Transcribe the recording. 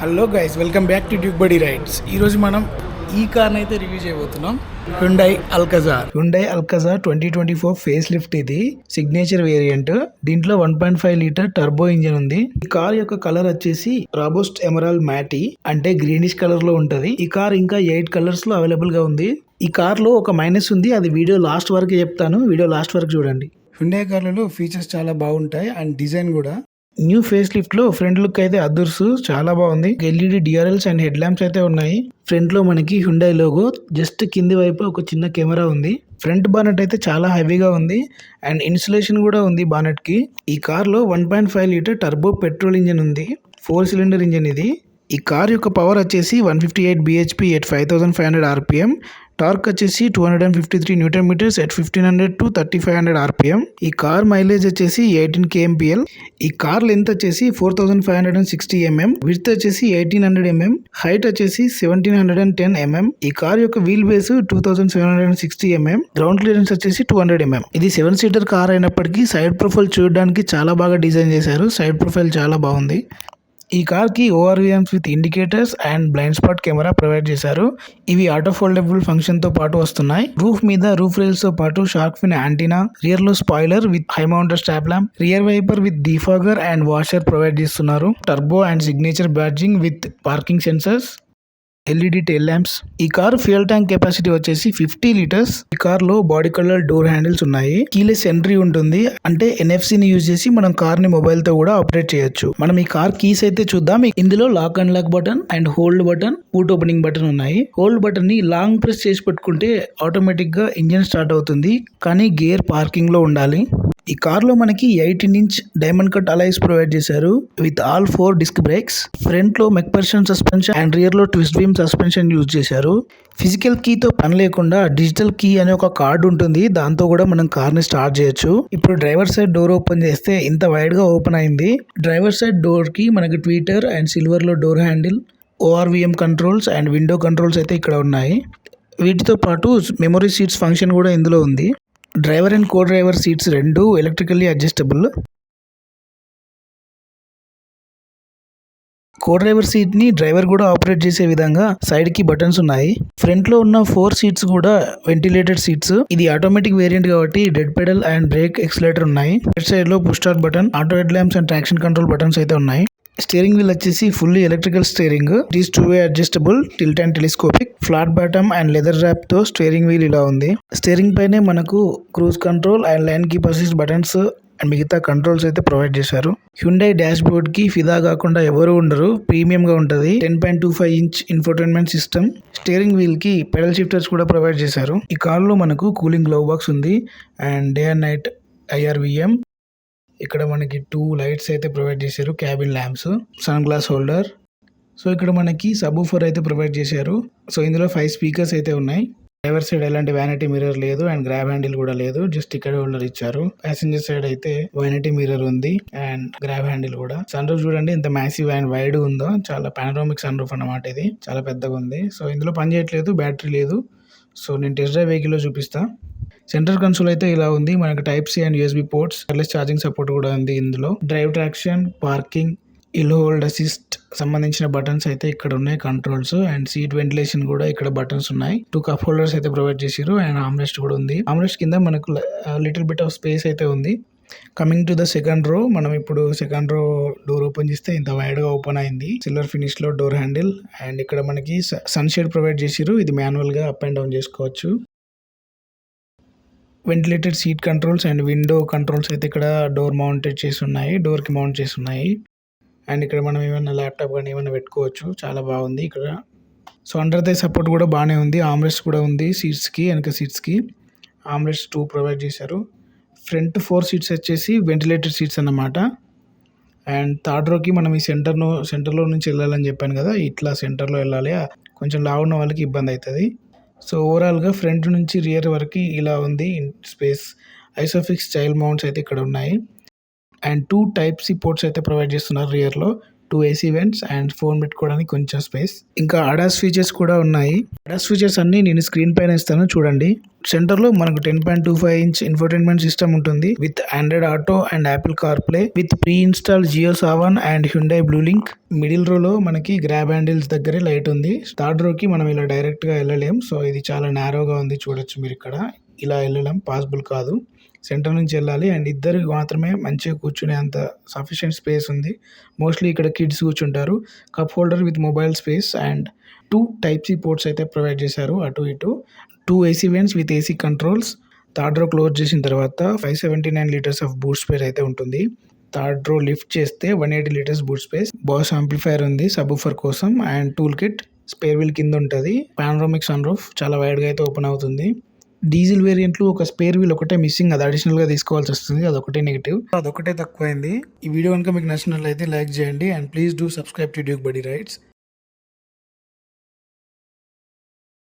Hello guys welcome back to Duke buddy rides. ఈరోజు మనం ఈ కార్ని అయితే రివ్యూ చేయబోతున్నాం. Hyundai Alcazar Hyundai Alcazar twenty twenty four face lift ఇది సిగ్నేచర్ వేరియంట్ దీంట్లో one point five litre turbo engine ఉంది. ఈ కార్ యొక్క కలర్ వచ్చేసి రాబోస్ట్ ఎమరాల్ మ్యాటీ అంటే గ్రీనిష్ కలర్లో ఉంటది. ఈ కార్ ఇంకా ఎయిట్ కలర్స్లో అవైలబుల్గా ఉంది. ఈ కార్లో ఒక మైనస్ ఉంది అది వీడియో లాస్ట్ వరకు చెప్తాను. వీడియో లాస్ట్ వరకు చూడండి. హుండై కార్లలో ఫీచర్స్ చాలా బాగుంటాయి అండ్ డిజైన్ కూడా. న్యూ ఫేస్ లిఫ్ట్లో ఫ్రంట్ లుక్ అయితే అదుర్సు చాలా బాగుంది. LED DRLs and head lamps అయితే ఉన్నాయి. ఫ్రంట్లో మనకి హుండై లోగో జస్ట్ కింది వైపు ఒక చిన్న కెమెరా ఉంది. ఫ్రంట్ బానెట్ అయితే చాలా హెవీగా ఉంది. అండ్ ఇన్సులేషన్ కూడా ఉంది బానెట్కి ఈ కార్లో one point five litre turbo petrol engine ఉంది. ఫోర్ సిలిండర్ ఇంజిన్ ఇది. ఈ కార్ యొక్క పవర్ వచ్చేసి one fifty eight BHP at five thousand five hundred RPM. Torque వచ్చేసి two hundred and fifty three newton metres at fifteen hundred to thirty five hundred RPM ఈ car mileage వచ్చేసి eighteen KMPL ఈ car length వచ్చేసి four thousand five hundred and sixty mm width వచ్చేసి eighteen hundred MM height వచ్చేసి seventeen hundred and ten mm ఈ car యొక్క wheelbase two thousand seven hundred and sixty mm ground clearance వచ్చేసి two hundred mm ఇది seven seater car అయినప్పటికీ side profile చూడడానికి చాలా బాగా డిజైన్ చేశారు. సైడ్ ప్రొఫైల్ చాలా బాగుంది. ఈ కార్కి ORVMs with indicators and blind spot camera provide చేశారు. ఇవి ఆటో ఫోల్డబుల్ ఫంక్షన్తో పాటు వస్తున్నాయి. రూఫ్ మీద రూఫ్ రైల్స్తో పాటు shark fin antenna రియర్లో spoiler with high mounter stop lamp rear wiper with defogger and washer provide చేస్తున్నారు. Turbo and signature badging with parking sensors LED tail lamps ఈ కార్ ఫ్యూయల్ ట్యాంక్ కెపాసిటీ వచ్చేసి fifty litres ఈ కార్లో body colour door handles ఉన్నాయి. Keyless entry ఉంటుంది. అంటే NFC ని use చేసి మనం కార్ని మొబైల్తో కూడా ఆపరేట్ చేయొచ్చు. మనం ఈ కార్ కీస్ అయితే చూద్దాం. ఇందులో lock and lock button and hold button boot opening button ఉన్నాయి. హోల్డ్ బటన్ని లాంగ్ ప్రెస్ చేసి పెట్టుకుంటే ఆటోమేటిక్గా ఇంజిన్ స్టార్ట్ అవుతుంది. కానీ గేర్ పార్కింగ్లో ఉండాలి. ఈ కార్లో మనకి eighteen inch diamond cut alloys provide చేశారు with all four disc brakes. ఫ్రంట్లో మెక్పర్షన్ సస్పెన్షన్ అండ్ రియర్లో ట్విస్ట్ బీమ్ సస్పెన్షన్ యూజ్ చేశారు. ఫిజికల్ కీతో పని లేకుండా డిజిటల్ కీ అనే ఒక కార్డు ఉంటుంది. దాంతో కూడా మనం కార్ని స్టార్ట్ చేయొచ్చు. ఇప్పుడు డ్రైవర్ సైడ్ డోర్ ఓపెన్ చేస్తే ఇంత వైడ్గా ఓపెన్ అయింది. డ్రైవర్ సైడ్ డోర్కి మనకి tweeter and సిల్వర్లో door handle ORVM controls and window controls అయితే ఇక్కడ ఉన్నాయి. వీటితో పాటు మెమరీ సీట్స్ ఫంక్షన్ కూడా ఇందులో ఉంది. Driver and co driver seats రెండు ఎలక్ట్రికల్లీ అడ్జస్టబుల్. కో డ్రైవర్ సీట్ని డ్రైవర్ కూడా ఆపరేట్ చేసే విధంగా సైడ్కి బటన్స్ ఉన్నాయి. ఫ్రంట్లో ఉన్న ఫోర్ సీట్స్ కూడా వెంటిలేటెడ్ సీట్స్. ఇది ఆటోమేటిక్ వేరియంట్ కాబట్టి dead pedal and brake accelerator ఉన్నాయి. లెఫ్ట్ సైడ్లో push start button auto head lamps and traction control buttons అయితే ఉన్నాయి. స్టీరింగ్ వీల్ వచ్చేసి fully electrical steering it two way adjustable tilt and telescopic flat bottom and leather ర్యాప్తో steering wheel ఇలా ఉంది. Steering పైనే మనకు cruise control and lane keep assist buttons and మిగతా controls అయితే provide చేశారు. హ్యుండై డాష్ బోర్డ్కి ఫిదా కాకుండా ఎవరు ఉండరు ప్రీమియం గా ఉంటది. Ten point two five inch infotainment system steering వీల్కి pedal shifters కూడా ప్రొవైడ్ చేశారు. ఈ కార్లో మనకు కూలింగ్ గ్లవ్ బాక్స్ ఉంది and day and night IRVM ఇక్కడ మనకి టూ లైట్స్ అయితే ప్రొవైడ్ చేశారు cabin lamps sun glass holder so ఇక్కడ మనకి సబ్ అయితే ప్రొవైడ్ చేశారు. సో ఇందులో ఫైవ్ స్పీకర్స్ అయితే ఉన్నాయి. డ్రైవర్ సైడ్ ఎలాంటి వ్యానిటీ మిర్రర్ లేదు అండ్ గ్రాబ్ హ్యాండిల్ కూడా లేదు. జస్ట్ ఇక్కడ హోల్డర్ ఇచ్చారు. ప్యాసింజర్ సైడ్ అయితే వ్యానిటీ మిర్రర్ ఉంది అండ్ గ్రాబ్ హ్యాండిల్ కూడా. సన్ రూఫ్ చూడండి ఎంత మ్యాసివ్ అండ్ వైడ్ ఉందో. చాలా పానరామిక్ సన్ రూఫ్ అన్నమాట ఇది. చాలా పెద్దగా ఉంది. సో ఇందులో పని చేయట్లేదు బ్యాటరీ లేదు. సో నేను టెస్ట్ డ్రైవ్ వెహికల్లో చూపిస్తా. సెంటర్ కన్సోల్ అయితే ఇలా ఉంది. మనకి type C and USB ports wireless charging support కూడా ఉంది ఇందులో. Drive traction parking hill hold assist సంబంధించిన బటన్స్ అయితే ఇక్కడ ఉన్నాయి కంట్రోల్స్ అండ్ సీట్ వెంటిలేషన్ కూడా ఇక్కడ బటన్స్ ఉన్నాయి. టూ కప్ హోల్డర్స్ అయితే ప్రొవైడ్ చేశారు అండ్ ఆమ్రెస్ట్ కూడా ఉంది. ఆమ్రెస్ట్ కింద మనకు లిటిల్ బిట్ ఆఫ్ స్పేస్ అయితే ఉంది. Coming to the second row మనం ఇప్పుడు సెకండ్ రో డోర్ ఓపెన్ చేస్తే ఇంత వైడ్గా ఓపెన్ అయింది. సిల్వర్ ఫినిష్లో డోర్ హ్యాండిల్ అండ్ ఇక్కడ మనకి సన్ షేడ్ ప్రొవైడ్ చేసిరు ఇది మాన్యువల్గా అప్ అండ్ డౌన్ చేసుకోవచ్చు. Ventilated seat controls and window controls అయితే ఇక్కడ డోర్ మౌంటెడ్ చేసి ఉన్నాయి డోర్కి మౌంట్ చేసి ఉన్నాయి అండ్ ఇక్కడ మనం ఏమైనా ల్యాప్టాప్ కానీ ఏమైనా పెట్టుకోవచ్చు. చాలా బాగుంది ఇక్కడ. సో అండర్ దే సపోర్ట్ కూడా బాగానే ఉంది. ఆమ్రెస్ట్ కూడా ఉంది సీట్స్కి వెనక సీట్స్కి ఆమ్రెస్ట్ టూ ప్రొవైడ్ చేశారు. ఫ్రంట్ ఫోర్ సీట్స్ వచ్చేసి వెంటిలేటెడ్ సీట్స్ అన్నమాట. అండ్ థర్డ్ రోకి మనం ఈ సెంటర్ను సెంటర్లో నుంచి వెళ్ళాలని చెప్పాను కదా ఇట్లా సెంటర్లో వెళ్ళాలి. కొంచెం లావు ఉన్న వాళ్ళకి ఇబ్బంది అవుతుంది. సో ఓవరాల్గా ఫ్రంట్ నుంచి రియర్ వరకు ఇలా ఉంది స్పేస్ ఐసోఫిక్స్ చైల్డ్ మౌంట్స్ అయితే ఇక్కడ ఉన్నాయి. And two type C ports అయితే ప్రొవైడ్ చేస్తున్నారు రియర్లో two AC vents and phone పెట్టుకోవడానికి కొంచెం స్పేస్. ఇంకా అడాస్ ఫీచర్స్ కూడా ఉన్నాయి. అడాస్ ఫీచర్స్ అన్ని నేను స్క్రీన్ పైన ఇస్తాను చూడండి. సెంటర్లో మనకు ten point two five inch infotainment system ఉంటుంది. With Android Auto and Apple CarPlay with pre install Jio Saavn and Hyundai Blue Link middle రోలో మనకి గ్రాబ్ హ్యాండిల్స్ దగ్గరే లైట్ ఉంది. థర్డ్ రోకి మనం ఇలా డైరెక్ట్గా వెళ్ళలేం. సో ఇది చాలా నేరోగా ఉంది. చూడొచ్చు మీరు ఇక్కడ. ఇలా వెళ్ళడం పాసిబుల్ కాదు. సెంటర్ నుంచి వెళ్ళాలి. అండ్ ఇద్దరు మాత్రమే మంచిగా కూర్చునే అంత సఫిషియెంట్ స్పేస్ ఉంది. మోస్ట్లీ ఇక్కడ కిడ్స్ కూర్చుంటారు. Cup holder with mobile space and two type C ports అయితే ప్రొవైడ్ చేశారు. అటు ఇటు two AC vents with AC controls third row close చేసిన తర్వాత five seventy nine litres of boot space అయితే ఉంటుంది. థర్డ్ రో లిఫ్ట్ చేస్తే one eighty litres boot space bass amplifier ఉంది సబూఫర్ కోసం. And tool kit spare wheel కింద ఉంటుంది. Panoramic sun roof చాలా వైడ్గా అయితే ఓపెన్ అవుతుంది. డీజిల్ వేరియంట్లు ఒక స్పేర్ వీల్ ఒకటే మిస్సింగ్ అది అడిషనల్గా తీసుకోవాల్సి వస్తుంది అదొకటే నెగిటివ్ అదొకటే తక్కువైంది. ఈ వీడియో కనుక మీకు నచ్చినట్లయితే లైక్ చేయండి and please do subscribe to Duke Buddy Rides